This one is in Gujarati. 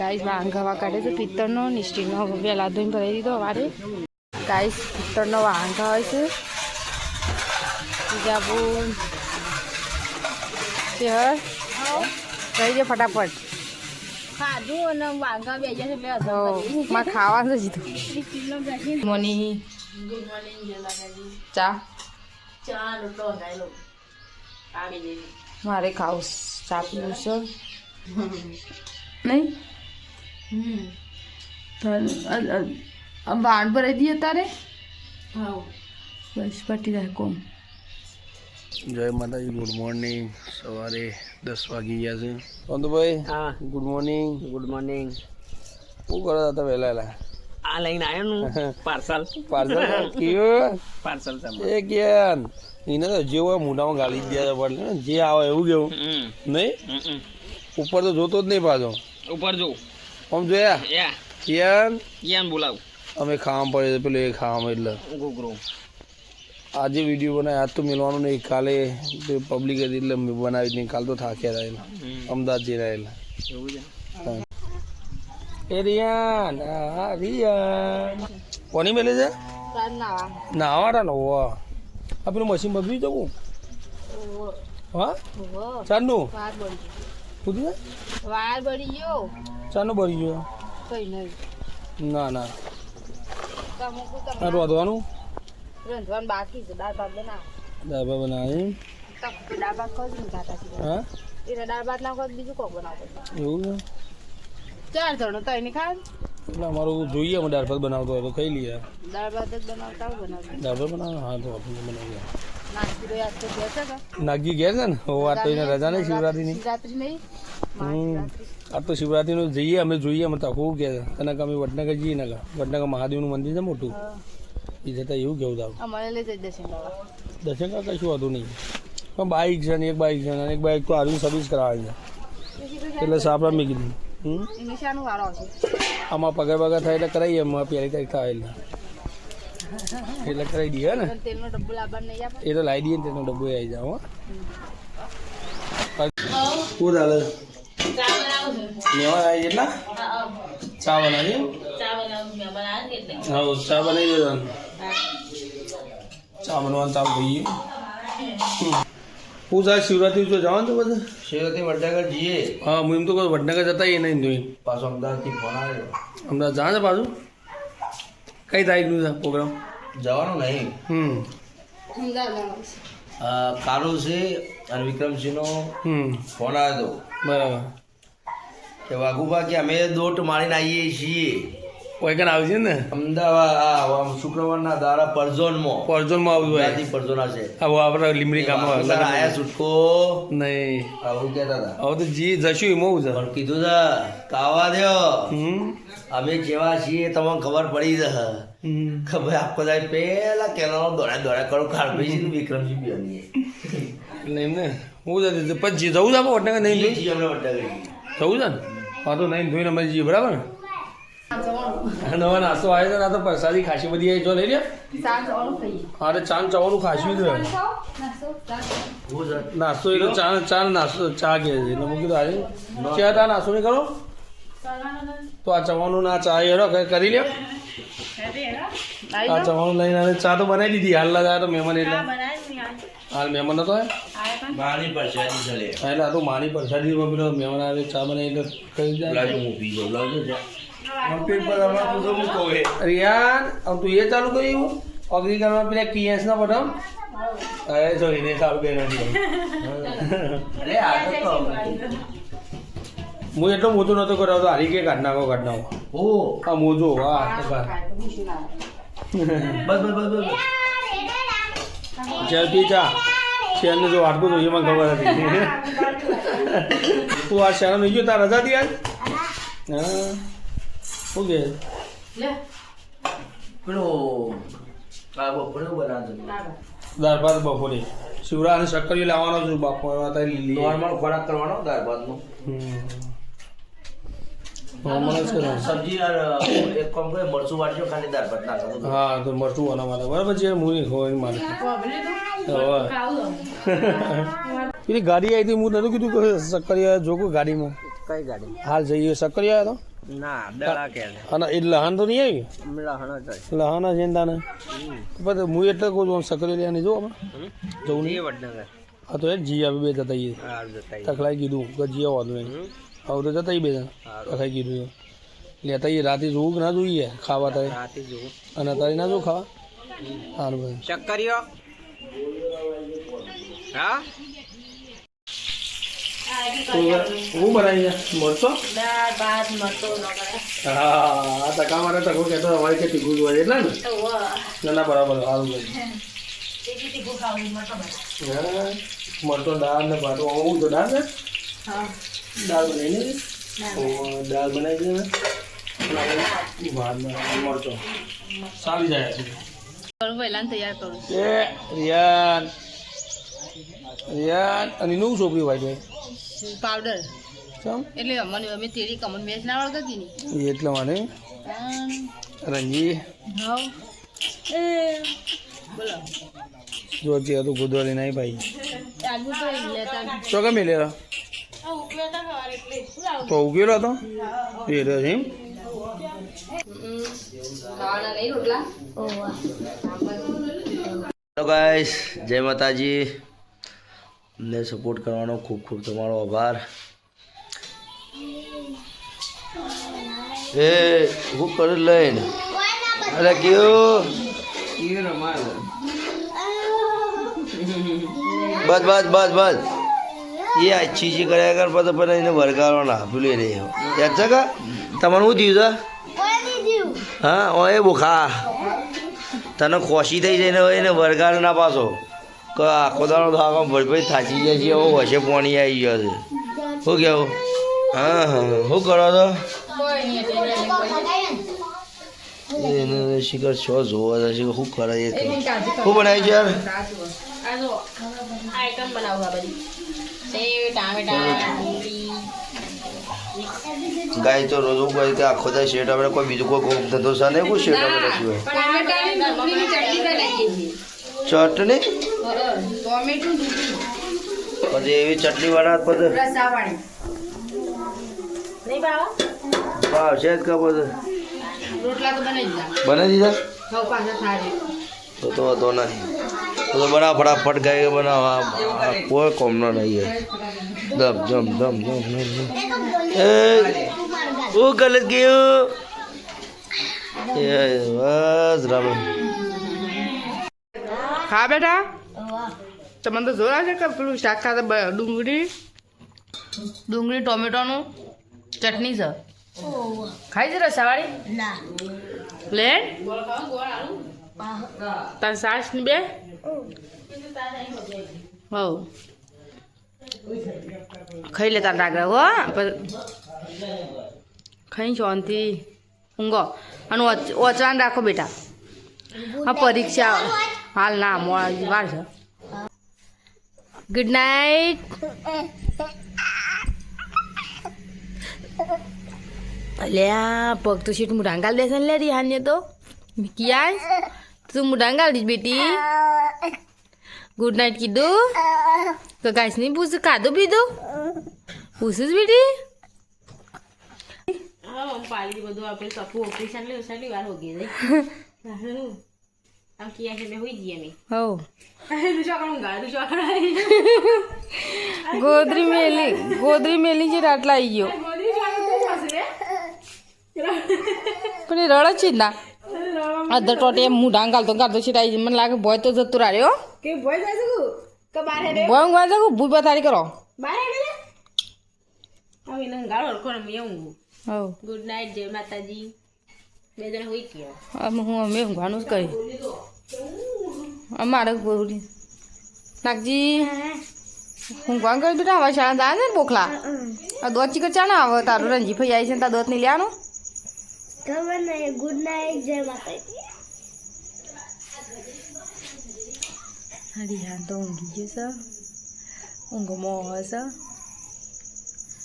ગાઈસ વાંઘવા કાઢે છે. પિત્તળનો ને સ્ટીલનો વહેલા ધોઈને ભરાઈ દીધો વારે ગાઈસ પિત્તળનો વાંઘા હોય છે. બીજાપુર શહેર રહી જાય ફટાફટ. ખાધું અને વાંઘા બેજે છે એટલે માં ખાવાનું જીધું મોની. ચા. ચા આવી જઈ મારે ખાવું પીવું છે. નહીં? આમ વાણ ભરાઈ દઈએ તારે? હા. બસ પટી જાય કોમ. જય માતાજી ગુડ મોર્નિંગ. સવારે દસ વાગી ગયા છે. પંતુભાઈ હા. Good morning. Good morning. શું કરતા હતા વહેલા વહેલા? આ લઈને આવ્યો નું પાર્સલ પાર્સલ કયું પાર્સલ એ જ્ઞાન એને તો જે હોય મોઢામાં ગાળી જ દે પડે જે આવે એવું કેવું નહીં ઉપર તો જોતો જ નહીં પાછો ઉપર જો આમ જોયા યા કિયાન બોલાવ અમે ખાવા પડે પેલું એ ખાવામાં એટલે આજે વીડિયો બનાવ્યા આજ તો મેળવાનું નહીં કાલે પબ્લિક હતી એટલે બનાવી નહીં કાલ તો થાક્યા રહેલા અમદાવાદ જઈ રહેલા એવું છે એ રિયાન હા રિયાન. કોની મેલે છે? નાવાડા નો વાહ આ પેલું મશીન બગડી જવું? હા? ચારનું પૂછ્યું ને? વાર બળી ગયો. ચારનું બળી ગયો કઈ નહીં ના ના. આ રોધવાનું? બાકી છે દાળ ભાત બનાવ. બનાવી દાળ ભાત ખાવ ને ખાતા હા? એટલે દાળ ભાત ના ખાવ બીજું કોક બનાવો એવું ચાર જણ હતા એની ખાવ એટલે અમારું જોઈએ અમે દાળ ભાત બનાવતો હોય તો ખાઈ લઈએ. દાળ ભાત જ બનાવતા બનાવતા? દાળ ભાત બનાવે? હા તો આપણે બનાવીએ. નાગજી ઘેર છે ને? હો વાત તો એને રજા નહીં શિવરાત્રીની હમ. આ તો શિવરાત્રીનું જઈએ અમે જોઈએ અમે તો આખું કે તને કે અમે વડનગર જઈએ ને વડનગર મહાદેવનું મંદિર છે મોટું. એ જતા એવું કેવું તારું. અમારે લઈ જઈ કશું હતું નહીં. પણ બાઇક છે ને એક બાઇક છે ને એક બાઇક તો આવી સર્વિસ કરાવે છે. એટલે સાપડા મેં કીધું. હમ? એની શાનું આમાં પગાર પગાર થાય એટલે કરાવીએ એમાં પહેલી તારીખ થાય એટલે. એટલે કરાવી દઈએ ને? તેલનો ડબ્બો લાવવાનું નહીં એ તો લાવી દઈએ ને તેનો ડબ્બો આવી જાવ હો. શું ચાલે? મહેમાન આવી એટલા ચા બનાવી ચા બનાવું મેં બનાવે છે એટલે હા. ચા બનાવી દેજો ચા બનવાનું ચાલુ થઈ ગયું. હું સાહેબ શિવરાત્રી જો જવાનું છું બધા? શિવરાત્રી વડનગર જઈએ. હા હું એમ તો કહું વડનગર જતા એ નહીં જોઈ પાછો અમદાવાદથી ફોન આવ્યો અમદાવાદ જા છે પાછું? કઈ તારીખનું છે પ્રોગ્રામ જવાનું નહીં. હમ. કાલુ છે અને વિક્રમસિંહનો ફોન આવ્યો બરાબર. કે વાઘુબા કે અમે દોટ મારીને આવીએ છીએ. કોઈ કન આવશે ને? અમદાવાદ શુક્રવારના દાડા પરઝોનમાં પરજોનમાં આવ્યું હોય. ત્યાંથી પરઝોન છે. આવું આપણે લીમડી વાઘુબા આયા છૂટકો? નહીં. આવું કહેતા હતા? હવે તો જી જશું એમાં છે. પણ કીધું છે કાવા દ્યો અમે જેવા છીએ તમને ખબર પડી જશે. ખબર આખો જાય પહેલા કેનાલો દોડા દોડા કરું ખાડભાઈ વિક્રમસિંહ બી અમીએ એટલે એમને હું જતી પછી જવું છે આપણે વડનગર નહીં? જવું છે ને? હા તો નહીં ધોઈને અમે જઈએ બરાબર ને? નવા નાસ્તો આવે છે ના તો પ્રસાદી ખાસી બધી આવી. જો લઈ લે તો ચાન ચવાનું ખાસી જ નાસ્તો એટલે ચા ચા નાસ્તો ચા કે છે. એટલે મૂકી દો આજે ચા તા નાસ્તો નહીં કરો? તો આ ચવાનું ના ચા એરો કઈ કરી લે આ ચવાનું લઈને આવે ચા તો બનાવી દીધી. હાલ લગા તો મહેમાન એટલે. હાલ મહેમાન નતો આયો? મારી પરસાદી ચલે એટલે આ તો માની પ્રસાદી પેલો મહેમાન આવે ચા બનાવી એટલે કહી જાય? લાજો હું પી રિયાન આમ તું એ ચાલુ કર્યું? અગ્રિકલ્ચરમાં પેલા કિયસ ના બટન અરે જો એને ચાલુ કે નથી અરે આગળ તો હું એટલો મોટો નતો કરાવતો હારી કે કાઢ નાખો કાઢ નાખો ઓ. આ મોજો વાહ. બસ. બસ બસ બસ ચાલ પી ચા શેરને જો વાટકો જોઈએ મને ખબર હતી. તું આ શહેર નહીં ગયો તાર રજા હતી આજ? હા. શું કે પેલો આ દાળ ભાત બપોરે શિવરા અને શક્કરી લાવવાનો છું બાપો નોર્મલ ખોરાક કરવાનો દાળ ભાતનો સબ્જી એક કામ કરે મરચું વાટજો ખાલી દાળ ભાત નાખો હા તો મરચું વાના બરાબર છે હું નહીં ખવાય મારે હવે પેલી ગાડી આવી હતી હું નતું કીધું કે સક્કરિયા જોગો ગાડીમાં કઈ ગાડી? હાલ જઈએ સક્કરિયા તો. ના દડા કે અને એ લહાન તો નહીં આવી? લહાન જ લહાના ને પછી હું એટલે કહું છું સક્કરિયા નહીં જો આપણે. જવું નહીં? વડનગર. હા તો એ જી આવે બે જતા હાર કીધું કે જી આવવાનું નહીં. હવે તો જતા બે જણ. તખાઈ કીધું લેતા એ રાતે જોવું કે ના જોઈએ ખાવા તારે અને તારે ના જોવું ખાવા? સારું ભાઈ. ચક્કરીઓ હા? હું બનાવી કરે હા આ તકા મારે તકો કહેતો અમારે કે તીખું હોય એટલે ને. તો ના ના બરાબર સારું ભાઈ મળતો દાળ ને ભાતો. હું તો દાળ ને? દાળ બનાવી ને દાળ બનાવી ને ભાત મળતો સારી જાય છે. તૈયાર કરું. રિયાન અને નવું છોકરી ભાઈ ભાઈ પાવડર એટલે અમને અમે તેરી કમન મેચ ના વળગતી ની. એટલે મને. રંજી. હવ એ. બોલો. જો અત્યારે તો ગોદવાલી નહીં ભાઈ. આજુ તો લેતા. તો ગમે લે તો ઉગેલો હતો? એ રહ્યો એમ? નહીં હેલો ગાઈસ જય માતાજી. અમને સપોર્ટ કરવાનો ખૂબ ખૂબ તમારો આભાર. એ, હું કરું લઈને. અરે કયું? બસ બસ બસ બસ. એ અચ્છી ચી કર્યા કર, પછી પણ એને વરગાડો ના પેલું રે યાદ છે કા? તમારું શું થયું છે? હા ઓ એ બુખા. તને ખોશી થઈ જાય ને એને વરગાડ ના પાછો. આખો દાડો તો આખો ભરભરી થાચી જાય છે એવો વચ્ચે પાણી આવી ગયો છે. શું કેવું? હા હા. શું કરો છો? એને શિખર છો જોવા જશે શું કરે એ તો. શું બનાવ્યું છે યાર? આઈટમ બનાવું બધી ટામેટા ગાય તો રોજ એવું કહે કે આખો થાય શેઠ આપણે કોઈ બીજું કોઈ ધંધો છે નહીં કોઈ શેઠ આપણે ચટણી? ટોમેટું પછી એવી ચટણી વાળા પછી નહીં ભાવ? છે જ કા પછી રોટલા તો બનાવી દીધા તો તો વાંધો નહીં. તો તો બનાવ ફટાફટ ગાય બનાવવા કોઈ કોમનો નહીં હે દમ ધમ ધમ ધમ દમ દમ એ હું ગલત ગયું? એ બસ રામ. ખા બેટા? તમને તો જોયા છે કે પેલું શાક બ- ડુંગળી? ડુંગળી, ટોમેટોનું? ચટણી છે? ખાઈ છે રસાવાળી લે? તાર સાસની બે? હવ. ખાઈ લે તાર લાગે હો. ખાઈ શાંતિ. ઊંઘો. અને ઓચ- ઓચવાન રાખો બેટા. હા, પરીક્ષા હાલ ના મોડા વાર છે. ગુડ નાઇટ અલ્યા પગ તો શીટ હું ડાંગાલ દેશે ને લેરી રિહાને તો. કિયા તું હું ડાંગાલ દીધ બેટી. ગુડ નાઇટ કીધું. તો કાંઈ નહીં પૂછ ખાધું પીધું? પૂછું બેટી. બધું આપણે સપુ ઓપરેશન લે ઓસાડી વાર હો ગઈ હો તું શું કરું ગાડું શું કરું ગોદરી મેલી ગોદરી મેલી છે આટલા આવી ગયો પણ એ રડે છે જ ના અધર ટોટે એમ હું ડાંગ ગાલતો ગાલતો છે આવી મને લાગે ભોય તો જતું રહ્યો કે ભોય જાય છે કે બાર ભોય ઊંઘવા જાગું ભૂઈ પથારી કરો બાર હવે એને ગાળો રખો ને હું એવું હો ગુડ નાઇટ જય માતાજી બે જણ ગયો અમે હું અમે ઊંઘવાનું જ કરી અમારે ગોરી નાગજી ઊંઘવાનું કરી બેટા? હવે શાળા ને બોખલા? આ દોત ચીકર ચા ના આવે? તારું રંજી ફઈ આવી છે ને તાર દોત નહીં લેવાનું ખબર નહીં ગુડ નાઇટ જય માતાજી. હરી હા તો ઊંઘી ગયું છે. છે